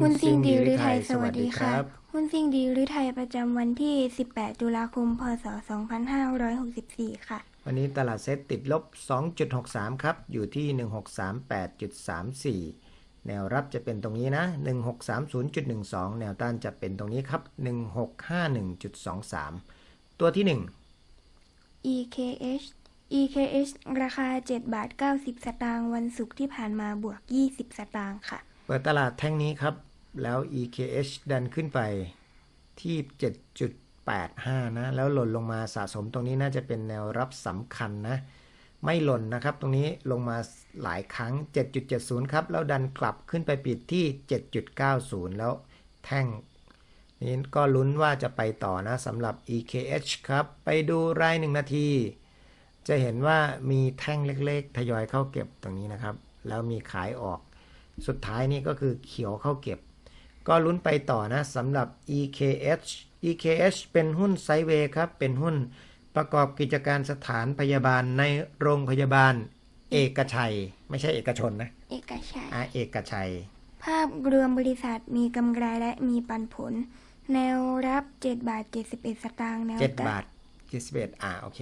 หุ้นซิ่งดีหรือไทย สวัสดีค่ะหุ้นซิ่งดีหรือไทยประจำวันที่ 18 ตุลาคม พศ 2564 ค่ะ วันนี้ตลาดเซ็ตติดลบ 2.63 ครับ อยู่ที่ 1638.34 แนวรับจะเป็นตรงนี้นะ 1630.12 แนวต้านจะเป็นตรงนี้ครับ 1651.23 ตัวที่ EKH EKH ราคา 7 บาท 90 สตางค์ วันศุกร์ที่ผ่านมาบวก 20 สตางค์ค่ะ1เปิดตลาดแท่งนี้ครับ แล้ว EKH ดันขึ้นไปที่ 7.85 นะ แล้วหล่นลงมาสะสมตรงนี้น่าจะเป็นแนวรับสำคัญนะ ไม่หล่นนะครับ ตรงนี้ลงมาหลายครั้ง 7.70 ครับ แล้วดันกลับขึ้นไปปิดที่ 7.90 แล้วแท่งนี้ก็ลุ้นว่าจะไปต่อนะสำหรับ EKH ครับ ไปดูรายหนึ่งนาที จะเห็นว่ามีแท่งเล็กๆ ทยอยเข้าเก็บตรงนี้นะครับ แล้วมีขายออก สุดท้ายนี่ก็คือเขียวเข้าเก็บ ก็ลุ้นไปต่อนะสำหรับ EKH EKH เป็นหุ้นไซด์เวย์ครับ เป็นหุ้นประกอบกิจการสถานพยาบาลในโรงพยาบาล เอกชัย ไม่ใช่เอกชนนะ เอกชัยอ่าเอกชัย ภาพรวมบริษัทมีกำไรและมีปันผล แนวรับ 7 บาท 71 สตางค์แนวเจ็ดต้านบาทยี่สิบเอ็ดอ่าโอเค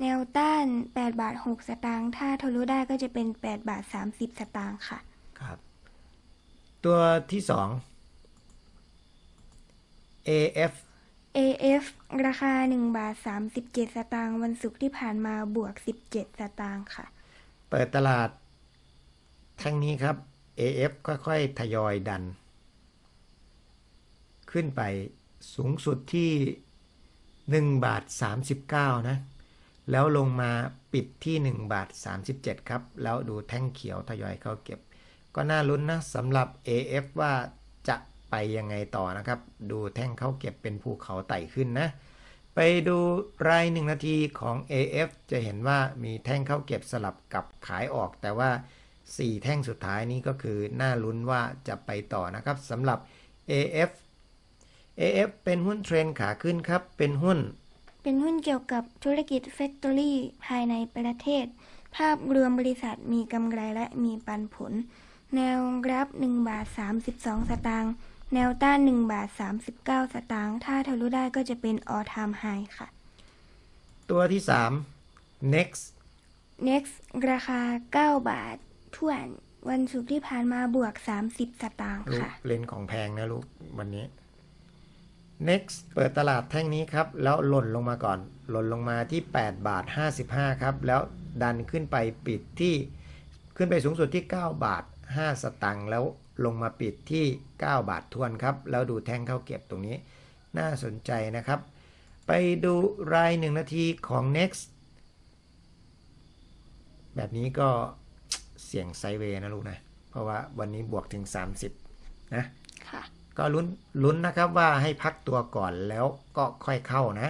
แนวต้าน 8 บาท 6 สตางค์ถ้าทะลุได้ก็จะเป็น 8 บาท 30 สตางค์ค่ะ ครับ ตัวที่สอง AF AF ราคา 1 บาท 37 สตางค์วันศุกร์ที่ผ่านมาบวก 17 สตางค์ค่ะ เปิดตลาดแท่งนี้ครับ AF ค่อยๆ ทยอยดัน ขึ้นไปสูงสุดที่ 1 บาท 39 นะ แล้วลงมาปิดที่ 1 บาท 37 ครับ แล้วดูแท่งเขียวทยอยเข้าเก็บ ก็น่าลุ้นนะสำหรับ AF ว่าจะ ไปยังไงต่อนะครับ ดูแท่งเข้าเก็บเป็นภูเขาไต่ขึ้นนะ ไปดูรายหนึ่งนาทีของ AF จะเห็นว่ามีแท่งเข้าเก็บสลับกับขายออก แต่ว่า 4 แท่งสุดท้ายนี้ก็คือน่าลุ้นว่าจะไปต่อนะครับสำหรับ AF AF เป็นหุ้นเทรนขาขึ้นครับ เป็นหุ้น เป็นหุ้นเกี่ยวกับธุรกิจแฟคทอรี่ภายในประเทศ ภาพรวมบริษัทมีกำไรและมีปันผล แนวรับ1บาท 32 สตางค์ แนวต้าน1บาท39 สตางค์ถ้าทะลุได้ก็จะเป็น all time high ค่ะ ตัวที่ 3 Next next ราคา 9 บาทถ้วน วันศุกร์ที่ผ่านมาบวก 30 สตางค์ลูกค่ะ เลนของแพงนะลูก วันนี้ Next เปิดตลาดแท่งนี้ครับ แล้วหล่นลงมาก่อน หล่นลงมาที่ 8 บาท 55 ครับ แล้วดันขึ้นไปปิดที่ขึ้นไปสูงสุดที่ 9 บาท 5 สตังค์แล้ว ลงมาปิดที่ 9 บาททวนครับ แล้วดูแท่งเข้าเก็บตรงนี้ น่าสนใจนะครับ ไปดูราย 1 นาทีของ Next แบบนี้ก็เสี่ยงไซด์เวย์นะลูกนะ เพราะว่าวันนี้บวกถึง 30 นะค่ะก็ลุ้นลุ้นนะครับว่าให้พักตัวก่อนแล้วก็ค่อยเข้านะ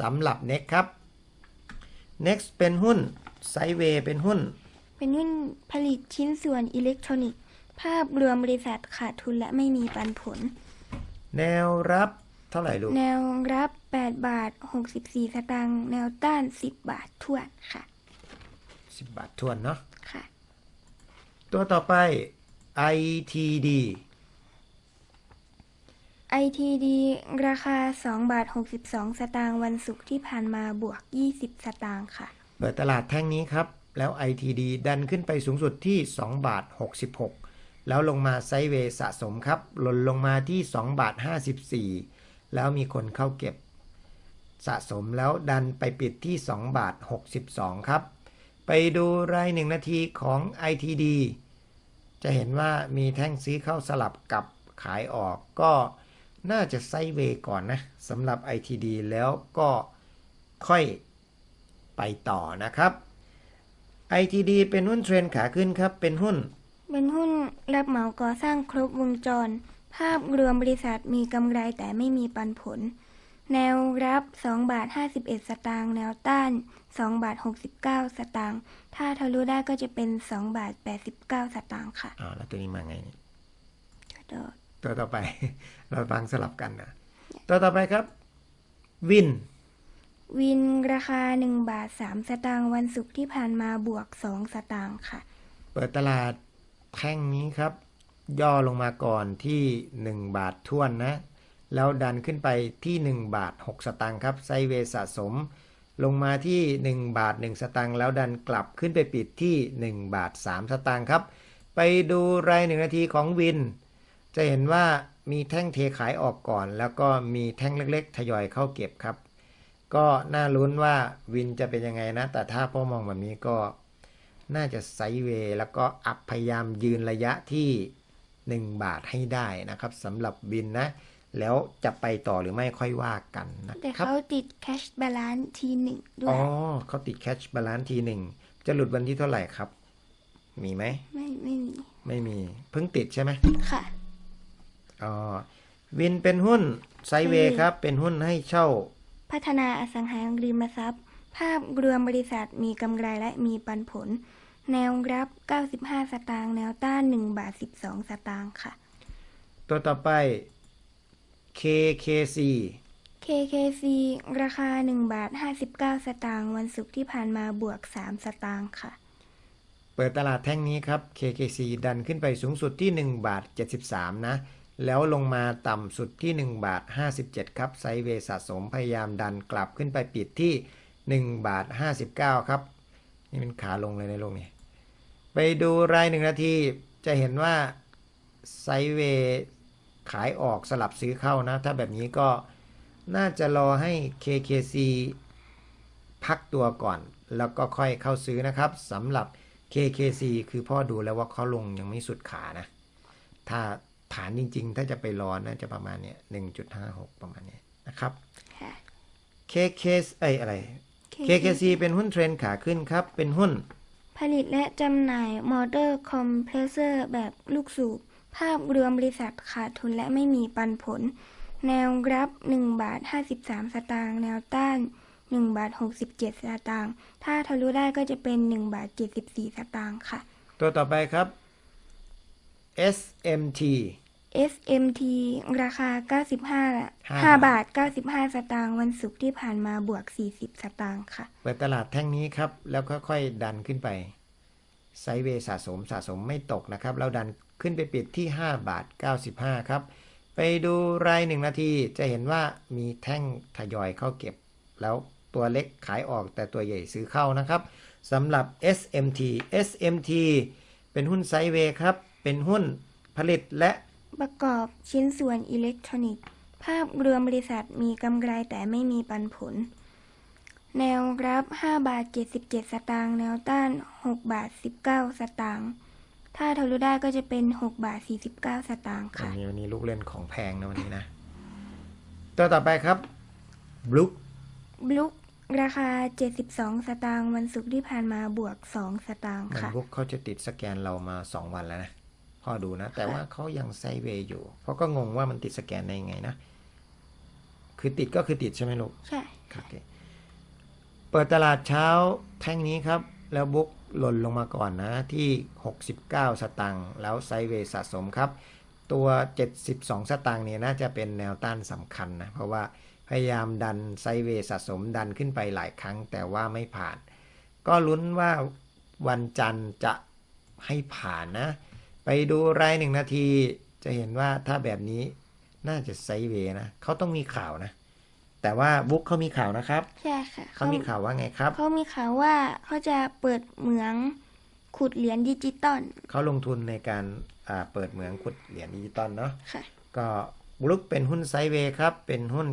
สำหรับ Next ครับ Next เป็นหุ้นไซเวย์เป็นหุ้น เป็นหุ้นผลิตชิ้นส่วนอิเล็กทรอนิกส์ ภาพรวมบริษัทขาดทุนและไม่มีปันผล แนวรับเท่าไหร่ลูก แนวรับ 8 บาท 64 สตางค์แนวต้าน 10 บาททวนค่ะ 10 บาททวนเนาะค่ะ ตัวต่อไป ITD ITD ราคา 2 บาท 62 สตางค์วันศุกร์ที่ผ่านมาบวก 20 สตางค์ค่ะ เปิดตลาดแท่งนี้ครับ แล้ว ITD ดันขึ้นไปสูงสุดที่ 2 บาท 66 แล้วลงมาไซเวสะสมครับ หล่นลงมาที่ 2 บาท 54 แล้วมีคนเข้าเก็บ สะสมแล้วดันไปปิดที่ 2 บาท 62 ครับ ไปดูรายหนึ่งนาทีของ ITD จะเห็นว่ามีแท่งซื้อเข้าสลับกับขายออกก็น่าจะไซเวก่อนนะสำหรับ ITD แล้วก็ค่อยไปต่อนะครับ ITD เป็นหุ้นเทรนขาขึ้นครับ เป็นหุ้น เป็นหุ้นรับเหมาก่อสร้างครบวงจร ภาพรวมบริษัทมีกำไรแต่ไม่มีปันผล แนวรับ2บาท51 สตางค์แนวต้าน2บาท69 สตางค์ถ้าทะลุได้ก็จะเป็น2บาท89 สตางค์ค่ะอ่าแล้วตัวนี้มาไงเนี่ยเดี๋ยวตัวต่อไป เราฟังสลับกันนะตัวต่อไปครับ วิน วินราคา1บาท3สตางค์วันศุกร์ที่ผ่านมาบวก2สตางค์ค่ะ เปิดตลาด แท่งนี้ครับ ย่อลงมาก่อนที่ 1 บาทท่วนนะ แล้วดันขึ้นไปที่ 1 บาท 6 สตางค์ครับไซเวสะสม ลงมาที่ 1 บาท 1 สตางค์แล้วดันกลับขึ้นไปปิดที่ 1 บาท 3 สตางค์ครับ ไปดูรายหนึ่งนาทีของวิน จะเห็นว่ามีแท่งเทขายออกก่อน แล้วก็มีแท่งเล็กๆ ทยอยเข้าเก็บครับ ก็น่าลุ้นว่าวินจะเป็นยังไงนะ แต่ถ้าพ่อมองแบบนี้ก็ น่าจะไซด์เวย์แล้วก็อัพพยายามยืนระยะที่ 1 บาทให้ได้นะครับสำหรับวินนะ แล้วจะไปต่อหรือไม่ค่อยว่ากันนะแต่ครับเขาติด cash balance ทีหนึ่งด้วอ๋ยอเขาติดแคชบาลานซ์ทีหนึ่งจะหลุดวันที่เท่าไหร่ครับ มีไหมไม่ไม่มีไม่มีเพิ่งติดใช่ไหมค่ะอ๋อวินเป็นหุ้นไซด์เวย์ครับ เป็นหุ้นให้เช่า พัฒนาอสังหาริมทรัพย์ ภาพรวมบริษัทมีกำไรและมีปันผล แนวรับ 95 สตางค์แนวต้าน 1 บาท 12 สตางค์ค่ะ ตัวต่อไป KKC KKC ราคา 1 บาท 59 สตางค์วันศุกร์ที่ผ่านมาบวก 3 สตางค์ค่ะ เปิดตลาดแท่งนี้ครับ KKC ดันขึ้นไปสูงสุดที่ 1 บาท 73 นะ แล้วลงมาต่ำสุดที่ 1 บาท 57 ครับไซด์เวย์สะสมพยายามดันกลับขึ้นไปปิดที่ 1 บาท 59 ครับ นี่เป็นขาลงเลยในโลกนี้ ไปดูรายหนึ่งนาทีจะเห็นว่าไซด์เวย์ขายออกสลับซื้อเข้านะ ถ้าแบบนี้ก็น่าจะรอให้ KKC พักตัวก่อน แล้วก็ค่อยเข้าซื้อนะครับสำหรับ KKC คือพ่อดูแล้วว่าเขาลงยังไม่สุดขานะ ถ้าฐานจริง ๆ ถ้าจะไปรอน่าจะประมาณเนี้ย1.56ประมาณเนี้ยนะครับค่ะ KK เอ้ยอะไร KKC เป็นหุ้นเทรนด์ขาขึ้นครับ เป็นหุ้น ผลิตและจำหน่ายมอเตอร์คอมเพรสเซอร์แบบลูกสูบ ภาพรวมบริษัทขาดทุนและไม่มีปันผล แนวรับ1บาท53 สตางค์แนวต้าน 1 บาท 67 สตางค์ถ้าทะลุได้ก็จะเป็น 1 บาท 74 สตางค์ค่ะ ตัวต่อไปครับ SMT SMT ราคา 95ห้า5บาท 95 สตางค์วันศุกร์ที่ผ่านมาบวก 40 สตางค์ค่ะ เปิดตลาดแท่งนี้ครับ แล้วค่อยๆ ดันขึ้นไป ไซด์เวย์สะสมสะสมไม่ตกนะครับ แล้วดันขึ้นไปปิดที่ 5 บาท 95 ครับ ไปดูรายหนึ่งนาทีจะเห็นว่ามีแท่งทยอยเข้าเก็บ แล้วตัวเล็กขายออกแต่ตัวใหญ่ซื้อเข้านะครับสำหรับ SMT SMT เป็นหุ้นไซด์เวย์ครับ เป็นหุ้นผลิตและ ประกอบชิ้นส่วนอิเล็กทรอนิกส์ ภาพรวมบริษัทมีกำไรแต่ไม่มีปันผล แนวรับ 5 บาท 77 สตางค์ แนวต้าน 6 บาท 19 สตางค์ ถ้าทะลุได้ก็จะเป็น 6 บาท 49 สตางค์วันค่ะนี้วันนี้ลูกเล่นของแพงนะวันนี้นะ ตัวต่อไปครับ Brook บลุกราคา 72 สตางค์ วันศุกร์ที่ผ่านมาบวก 2 สตางค์มันค่ะบุ๊กเขาจะติดสแกนเรามา 2 วันแล้วนะ พ่อดูนะ แต่ว่าเขายังไซด์เวย์อยู่ เพราะก็งงว่ามันติดสแกนได้ยังไงนะ คือติดก็คือติดใช่ไหมลูก ใช่โอเคเปิดตลาดเช้าแท่งนี้ครับ แล้วบุ๊กหล่นลงมาก่อนนะ ที่ 69 สตังค์แล้วไซด์เวย์สะสมครับ ตัว 72 สตางค์เนี่ยน่าจะเป็นแนวต้านสำคัญนะ เพราะว่าพยายามดันไซด์เวย์สะสมดันขึ้นไปหลายครั้งแต่ว่าไม่ผ่าน ก็ลุ้นว่าวันจันทร์จะให้ผ่านนะ ไปดูรายหนึ่งนาทีจะเห็นว่าถ้าแบบนี้น่าจะไซด์เวย์นะเขาต้องมีข่าวนะ แต่ว่าบุ๊กเขามีข่าวนะครับ ใช่ค่ะเขามีข่าวว่าไงครับเขามีข่าวว่าเขาจะเปิดเหมืองขุดเหรียญดิจิตอลเขาลงทุนในการอ่าเปิดเหมืองขุดเหรียญดิจิตอลเนาะค่ะก็บลุกเป็นหุ้นไซด์เวย์ครับ เป็นหุ้น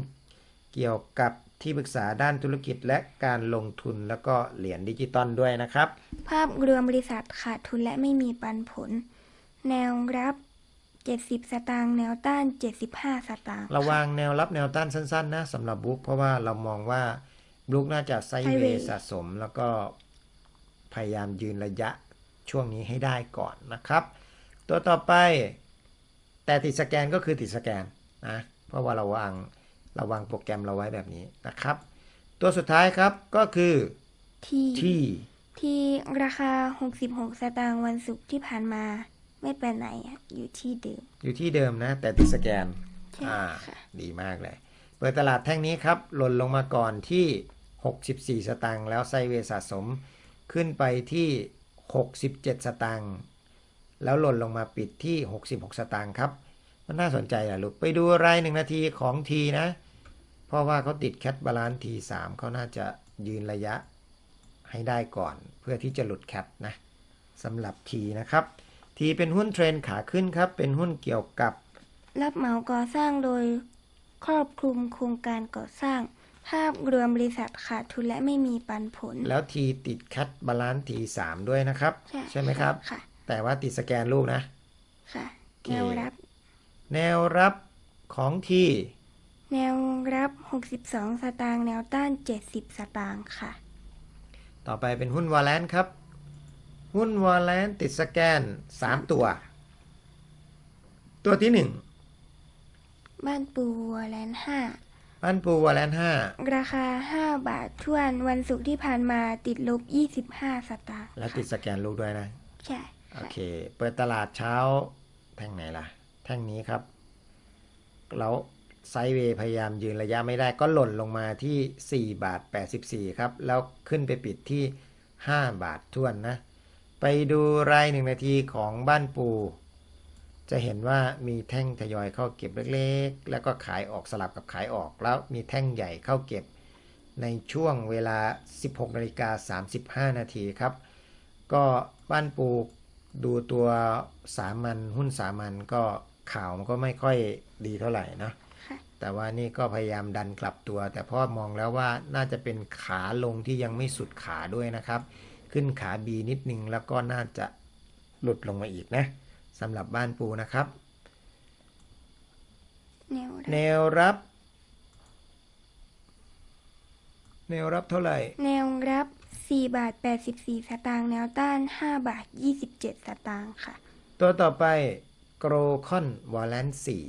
เกี่ยวกับที่ปรึกษาด้านธุรกิจและการลงทุนแล้วก็เหรียญดิจิตอลด้วยนะครับ ภาพรวมบริษัทขาดทุนและไม่มีปันผล แนวรับ 70 สตางค์แนวต้าน 75 สตางค์ระวังแนวรับแนวต้านสั้น ๆ นะสำหรับบุ๊กเพราะว่าเรามองว่าบุ๊กน่าจะไซด์เวย์สะสม แล้วก็พยายามยืนระยะช่วงนี้ให้ได้ก่อนนะครับ ตัวต่อไป แต่ติดสแกนก็คือติดสแกนนะเพราะว่าเราวางเราวางโปรแกรมเราไว้แบบนี้นะครับ ตัวสุดท้ายครับก็คือที่ที่ที่ราคา 66 สตางค์วันศุกร์ที่ผ่านมา ไม่ไปไหนอะอยู่ที่เดิม อยู่ที่เดิมนะ แต่ติดสแกนใช่อ่าค่ะดีมากเลย เปิดตลาดแท่งนี้ครับหล่นลงมาก่อนที่ 64 สตางค์แล้วไซด์เวย์สะสมขึ้นไปที่ 67 สตางค์แล้วหล่นลงมาปิดที่ 66 สตางค์ครับ มันน่าสนใจอะลูก ไปดูรายหนึ่งนาทีของทีนะ เพราะว่าเขาติดแคทบาลานซ์ทีสามเขาน่าจะยืนระยะให้ได้ก่อน เพื่อที่จะหลุดแคทนะสำหรับทีนะครับ ทีเป็นหุ้นเทรนขาขึ้นครับ เป็นหุ้นเกี่ยวกับ รับเหมาก่อสร้างโดย ครอบคลุมโครงการก่อสร้าง ภาพรวมบริษัทขาดทุนและไม่มีปันผล แล้วทีติดแคทบาลานซ์ทีสามด้วยนะครับ ใช่ไหมครับ ค่ะ แต่ว่าติดสแกนลูกนะ ค่ะโอเคแนวรับ แนวรับของทีแนวรับ 62 สตางค์แนวต้าน 70 สตางค์ค่ะ ต่อไปเป็นหุ้นวอลเลนครับ หุ้นวอลเลนติดสแกน 3 ตัว ตัวที่บ้านปูวัวแลนด์1บ้านปูวอลเลน5ราคา 5 บาททวนวันศุกร์ที่ผ่านมาติดลบ 25 สตางค์5แล้วติดสแกนลูกด้วยนะ ใช่ โอค่ะเค เปิดตลาดเช้าแท่งไหนล่ะ แท่งนี้ครับ แล้วไซด์เวย์พยายามยืนระยะไม่ได้ก็หล่นลงมาที่ 4 บาท 84 ครับ แล้วขึ้นไปปิดที่ 5 บาททวนนะ ไปดูรายหนึ่งนาทีของบ้านปู จะเห็นว่ามีแท่งทยอยเข้าเก็บเล็กๆ แล้วก็ขายออกสลับกับขายออกแล้วมีแท่งใหญ่เข้าเก็บ ในช่วงเวลา 16นาฬิกา35 นาทีครับ ก็บ้านปูดูตัวสามัญหุ้นสามัญก็ข่าวมันก็ไม่ค่อยดีเท่าไหร่เนอะค่ะแต่ว่านี่ก็พยายามดันกลับตัว แต่พ่อมองแล้วว่าน่าจะเป็นขาลงที่ยังไม่สุดขาด้วยนะครับ ขึ้นขา B นิดนึงแล้วก็น่าจะหลุดลงมาอีกนะสำหรับบ้านปูนะครับแนวรับ แนวรับ แนวรับเท่าไหร่ แนวรับ4บาท84 สตางค์แนวต้าน 5 บาท 27 สตางค์ค่ะ ตัวต่อไปโกลคอนวอลเลนสี่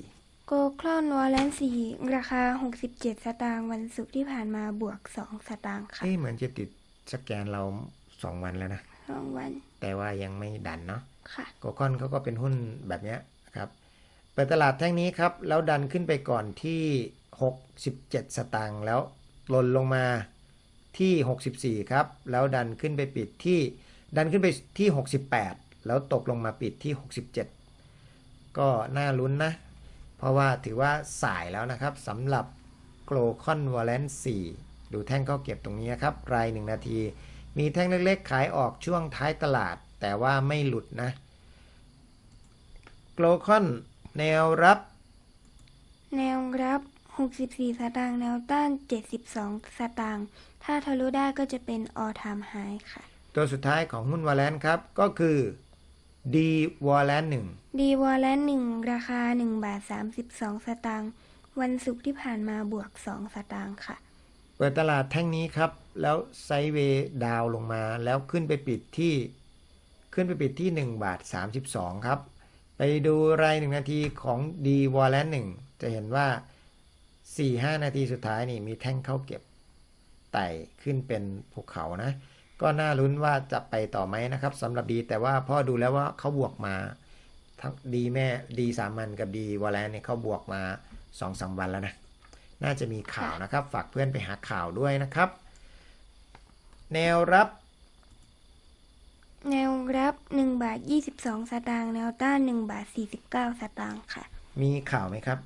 โกลคลอนวอลเลนซีราคา 67 สตางค์วันศุกร์ที่ผ่านมาบวก 2 สตางค์ค่ะเอ้เหมือนจะติดสแกนเรา สองวันแล้วนะรางวัลแต่ว่ายังไม่ดันเนาะค่ะโกลคอนเขาก็เป็นหุ้นแบบเนี้ยครับเปิดตลาดแท่งนี้ครับ แล้วดันขึ้นไปก่อนที่ 67 สตางค์แล้วหล่นลงมาที่ 64 ครับ แล้วดันขึ้นไปปิดที่ดันขึ้นไปที่ 68 แล้วตกลงมาปิดที่ 67 ก็น่าลุ้นนะ เพราะว่าถือว่าสายแล้วนะครับสำหรับ g l o c o n v a l e n c 4ดูแท่งเข้าเก็บตรงนี้นะครับ ราย 1 นาที มีแท่งเล็กๆ ขายออกช่วงท้ายตลาด แต่ว่าไม่หลุดนะ g l o c o n แนวรับ แนวรับ 64 สตางค์แนวต้าน 72 สตางค์ถ้าทะลุได้ก็จะเป็น all time high ค่ะ ตัวสุดท้ายของหุ้นวอลเลนครับ ก็คือ D w a l l a n 1ดีวอลเลนหนึ่งราคา 1 บาท 32 สตางค์วันศุกร์ที่ผ่านมาบวก 2 สตางค์ค่ะ เปิดตลาดแท่งนี้ครับ แล้วไซด์เวย์ดาวลงมาแล้วขึ้นไปปิดที่ขึ้นไปปิดที่ 1 บาท 32 ครับ ไปดูราย1นาทีของ D w a l l a n 1จะเห็นว่า 4-5 นาทีสุดท้ายนี่มีแท่งเข้าเก็บไต่ขึ้นเป็นภูเขานะ ก็น่าลุ้นว่าจะไปต่อไหมนะครับสำหรับดีแต่ว่าพ่อดูแล้วว่าเขาบวกมาทั้งดีแม่ดีสามัญกับดีวอลเลนเนี่ยเขาบวกมาสองสามวันแล้วนะ น่าจะมีข่าวนะครับ ฝากเพื่อนไปหาข่าวด้วยนะครับ แนวรับ แนวรับ 1 บาท 22 สตางค์แนวต้าน 1 บาท 49 สตางค์ค่ะ มีข่าวไหมครับ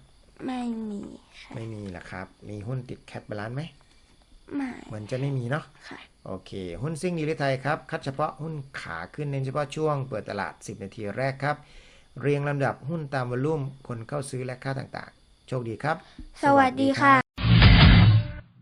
ไม่มีค่ะไม่มีหรอกครับ มีหุ้นติดแคทบาลานซ์ไหมไม่เหมือนจะไม่มีเนาะค่ะ โอเค หุ้นซิ่งดีลิไทยครับ คัดเฉพาะหุ้นขาขึ้นเน้นเฉพาะช่วงเปิดตลาด 10 นาทีแรกครับ เรียงลำดับหุ้นตามวอลลุ่มคนเข้าซื้อและค่าต่างๆ โชคดีครับ สวัสดีค่ะ